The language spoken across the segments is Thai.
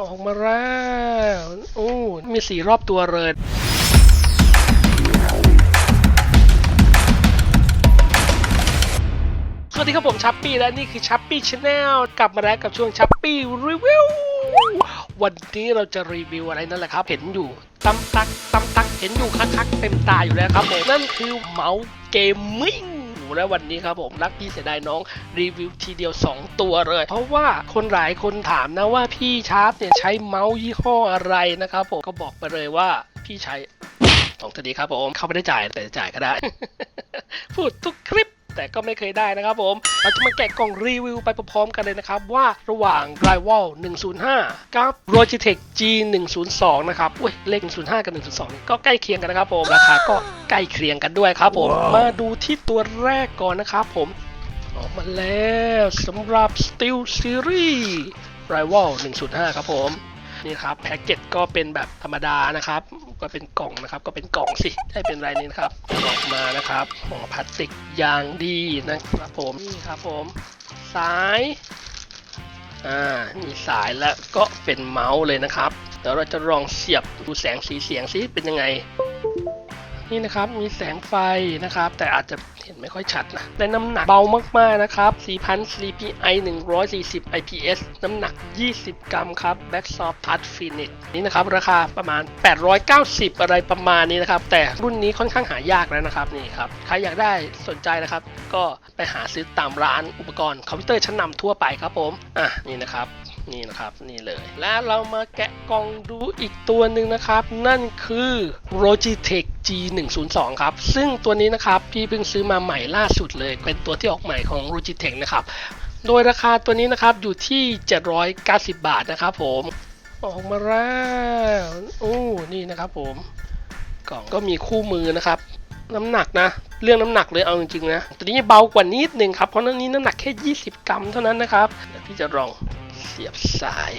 ออกมาแล้วโอ้มีสีรอบตัวเลยสวัสดีครับผมชัปปี้และนี่คือชัปปี้ชาแนลกลับมาแล้วกับช่วงชัปปี้รีวิววันนี้เราจะรีวิวอะไรนั่นแหละครับ เห็นอยู่ตำตักตำตักเห็นอยู่คักๆเต็มตาอยู่แล้วครับผมนั่นคือเมาส์เกมมิ่ง และวันนี้ครับผมรักพี่เสียดายน้องรีวิวทีเดียว 2 ตัวเลย เพราะว่าคนหลายคนถามนะว่าพี่ชาร์ปเนี่ยใช้เมาส์ยี่ห้ออะไรนะครับผมก็บอกไปเลยว่าพี่ใช้ของตัวนี้ครับผมเขาไม่ได้จ่ายแต่จ่ายก็ได้ พูดทุกคลิป แต่ก็ไม่เคยได้นะครับผม เราจะมาแกะกล่องรีวิวไปพร้อมๆกันเลยนะครับ ว่าระหว่าง Rival 105 กับ Logitech G 102นะครับอุ้ยเลข 105 กับ 102นี่ก็ใกล้เคียงกันนะครับผมราคาก็ใกล้เคียงกันด้วยครับผม มาดูที่ตัวแรกก่อนนะครับผมออกมาแล้วสำหรับ Steel Series Rival 105 ครับผม นี่ครับ แพ็กเกจก็เป็นแบบธรรมดานะครับ ก็เป็นกล่องนะครับ ก็เป็นกล่องสิได้เป็นไรนี้นะครับออกมานะครับห่อพลาสติกอย่างดีนะครับผมนี่ครับผมสายอ่ามีสายแล้วก็เป็นเมาส์เลยนะครับเดี๋ยวเราจะลองเสียบดูแสงสีเสียงซิเป็นยังไง นี่นะครับมีแสงไฟนะครับ แต่อาจจะเห็นไม่ค่อยชัดนะและน้ำหนักเบามากๆนะครับ 4,000 CPI 140 IPS น้ำหนัก 20 กรัมครับ Back Soft Touch Finish นี่นะครับ ราคาประมาณ 890 อะไรประมาณนี้นะครับ แต่รุ่นนี้ค่อนข้างหายากแล้วนะครับนี่ครับ ใครอยากได้สนใจนะครับ ก็ไปหาซื้อตามร้านอุปกรณ์คอมพิวเตอร์ชั้นนำทั่วไปครับผมอะนี่นะครับนี่นะครับนี่เลย และเรามาแกะกล่องดูอีกตัวหนึ่งนะครับ นั่นคือ Logitech G 1 0 2 ครับ ซึ่งตัวนี้นะครับพี่เพิ่งซื้อมาใหม่ล่าสุดเลย เป็นตัวที่ออกใหม่ของ Logitech นะครับ โดยราคาตัวนี้นะครับอยู่ที่ 790 บาทนะครับผมออกมาแล้วโอ้นี่นะครับผมกล่องก็มีคู่มือนะครับ น้ำหนักนะ เรื่องน้ำหนักเลยเอาจริงๆนะตัวนี้เบากว่านิดนึงครับเพราะตัวนี้น้ำหนักแค่ 20 กรัมเท่านั้นนะครับเดี๋ยวพี่จะลอง เสียบสาย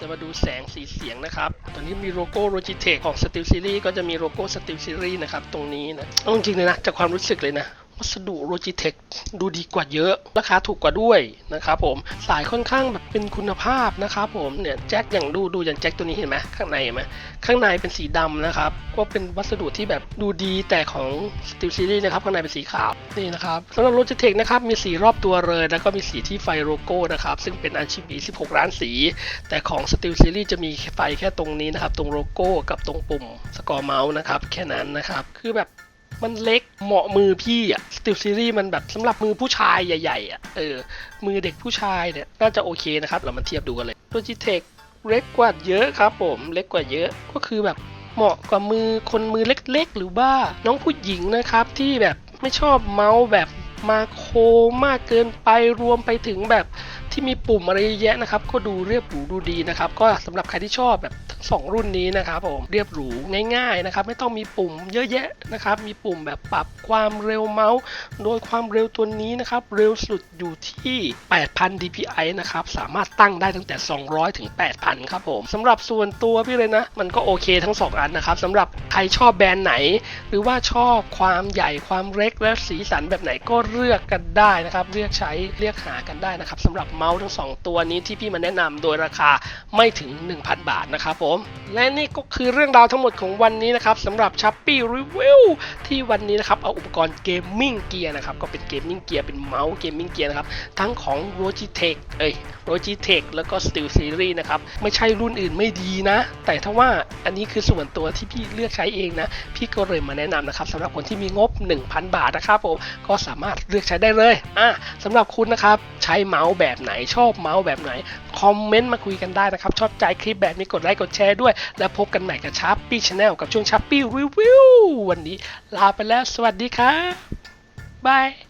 จะมาดูแสงสีเสียงนะครับ ตอนนี้มีโลโก้ Logitech ของ Steel Series ก็จะมีโลโก้ Steel Series นะครับ ตรงนี้นะเอาจริงๆเลยนะจากความรู้สึกเลยนะ วัสดุ Logitech ดูดีกว่าเยอะ ราคาถูกกว่าด้วยนะครับผมสายค่อนข้างแบบเป็นคุณภาพนะครับผมเนี่ยแจ็คอย่างดูดูอย่างแจ็คตัวนี้เห็นไหมข้างในเห็นไหมข้างในเป็นสีดำนะครับก็เป็นวัสดุที่แบบดูดีแต่ของ Steel Series นะครับข้างในเป็นสีขาวนี่นะครับสำหรับ Logitech นะครับมีสีรอบตัวเลยแล้วก็มีสีที่ไฟโลโก้นะครับซึ่งเป็น RGB 16 ล้านสี แต่ของ Steel Series จะมีไฟแค่ตรงนี้นะครับตรงโลโก้กับตรงปุ่มสกอร์เมาส์นะครับแค่นั้นนะครับคือแบบ มันเล็กเหมาะมือพี่อะสติลซีรีส์มันแบบสำหรับมือผู้ชายใหญ่ ๆอะเออมือเด็กผู้ชายเนี่ยน่าจะโอเคนะครับ เรามาเทียบดูกันเลย Logitech เล็กกว่าเยอะครับผมเล็กกว่าเยอะก็คือแบบเหมาะกว่ามือคนมือเล็กๆ หรือว่าน้องผู้หญิงนะครับที่แบบไม่ชอบเมาส์แบบมาโคมากเกินไปรวมไปถึงแบบที่มีปุ่มอะไรเยอะแยะนะครับ ก็ดูเรียบหรูดูดีนะครับ ก็สำหรับใครที่ชอบแบบ ทั้งสองรุ่นนี้นะครับผมเรียบหรูง่ายๆนะครับไม่ต้องมีปุ่มเยอะแยะนะครับมีปุ่มแบบปรับความเร็วเมาส์ โดยความเร็วตัวนี้นะครับเร็วสุดอยู่ที่ 8,000 dpi นะครับสามารถตั้งได้ตั้งแต่ 200 ถึง 8,000 ครับผมสำหรับส่วนตัวพี่เลยนะ มันก็โอเคทั้ง 2 อันนะครับสำหรับใครชอบแบรนด์ไหน หรือว่าชอบความใหญ่ความเล็กและสีสันแบบไหนก็เลือกกันได้นะครับเลือกใช้เลือกหากันได้นะครับสำหรับเมาส์ทั้ง 2 ตัวนี้ที่พี่มาแนะนำโดยราคาไม่ถึง 1,000 บาทนะครับผมและนี่ก็คือเรื่องราวทั้งหมดของวันนี้นะครับสำหรับ s h ั p ปี้รีวิวที่วันนี้นะครับเอาอุปกรณ์เกมมิ่งเกียร์นะครับก็เป็นเกมมิ่งเกียร์เป็นเมาส์เกมมิ่งเกียร์นะครับทั้งของ Logitech เอ้ย Logitech แล้วก็ Steel Series นะครับไม่ใช่รุ่นอื่นไม่ดีนะ แต่ถ้าว่าอันนี้คือส่วนตัวที่พี่เลือกใช้เองนะ พี่ก็เลยมาแนะนำนะครับสำหรับคนที่มีงบ 1,000 บาทนะครับผมก็สามารถเลือกใช้ได้เลยอะสำหรับคุณนะครับใช้เมาส์แบบไหนชอบเมาส์แบบไหนคอมเมนต์มาคุยกันได้นะครับ ชอบใจคลิปแบบนี้กดไลค์กดแชร์ด้วย แล้วพบกันใหม่กับชาร์ปี้ชาแนลกับช่วงชาร์ปี้รีวิววันนี้ลาไปแล้วสวัสดีครับบาย